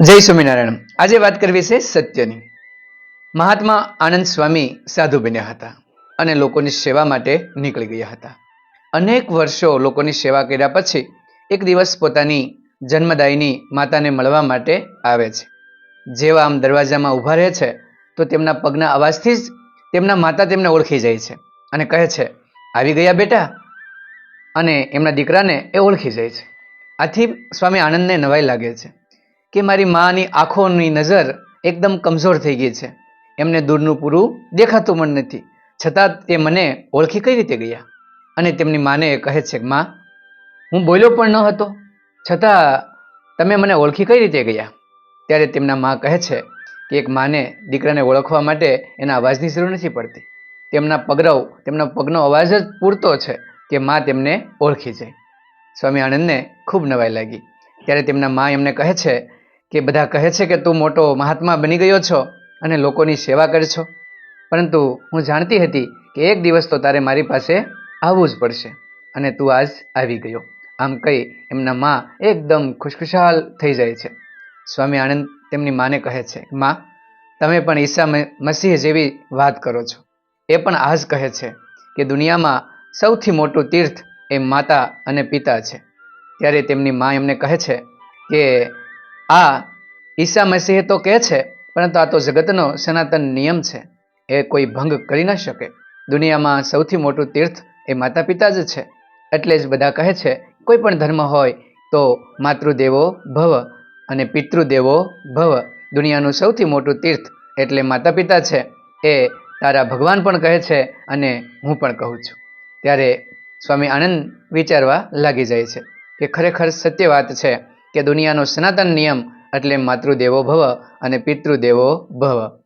જય સ્વામિનારાયણ. આજે વાત કરવી છે સત્યની. મહાત્મા આનંદ સ્વામી સાધુ બન્યા હતા અને લોકોની સેવા માટે નીકળી ગયા હતા. અનેક વર્ષો લોકોની સેવા કર્યા પછી એક દિવસ પોતાની જન્મદાયીની માતાને મળવા માટે આવે છે. જેવા આમ દરવાજામાં ઊભા રહે છે, તો તેમના પગના અવાજથી જ તેમના માતા તેમને ઓળખી જાય છે અને કહે છે, આવી ગયા બેટા? અને એમના દીકરાને એ ઓળખી જાય છે. આથી સ્વામી આનંદને નવાઈ લાગે છે. કે મારી માની આંખોની નજર એકદમ કમજોર થઈ ગઈ છે. એમને દૂરનું પૂરું દેખાતું પણ નથી. છતાં તે મને ઓળખી કઈ રીતે ગયા? અને તેમની માને કહે છે કે, માં, હું બોલ્યો પણ ન હતો. છતાં તમે મને ઓળખી કઈ રીતે ગયા? ત્યારે તેમના મા કહે છે કે, એક માને દીકરાને ઓળખવા માટે એના અવાજની જરૂર નથી પડતી. તેમના પગરવ, તેમના પગનો અવાજ જ પૂરતો છે કે મા તેમને ઓળખી જાય. સ્વામી આનંદને ખૂબ નવાઈ લાગી. ત્યારે તેમના મા એમને કહે છે કે બધા કહે છે કે તું મોટો મહાત્મા બની ગયો છો અને લોકોની સેવા કરે છો. પરંતુ હું જાણતી હતી કે એક દિવસ તો તારે મારી પાસે આવવું જ પડશે અને તું આજ આવી ગયો. આમ કહી એમના મા એકદમ ખુશખુશાલ થઈ જાય છે. સ્વામી આનંદ તેમની માને કહે છે, માં, તમે પણ ઈસા મસીહ જેવી વાત કરો છો. એ પણ આ જ કહે છે કે દુનિયામાં સૌથી મોટું તીર્થ એ માતા અને પિતા છે. ત્યારે તેમની મા એમને કહે છે કે આ ઈસા મસીહ તો કહે છે, પરંતુ આ તો જગતનો સનાતન નિયમ છે. એ કોઈ ભંગ કરી ન શકે. દુનિયામાં સૌથી મોટું તીર્થ એ માતા પિતા જ છે. એટલે જ બધા કહે છે, કોઈ પણ ધર્મ હોય તો માતૃદેવો ભવ અને પિતૃદેવો ભવ. દુનિયાનું સૌથી મોટું તીર્થ એટલે માતા પિતા છે. એ તારા ભગવાન પણ કહે છે અને હું પણ કહું છું. ત્યારે સ્વામી આનંદ વિચારવા લાગી જાય છે કે ખરેખર સત્ય વાત છે. કે દુનિયાનો સનાતન નિયમ એટલે માતૃદેવો ભવ અને પિતૃદેવો ભવ.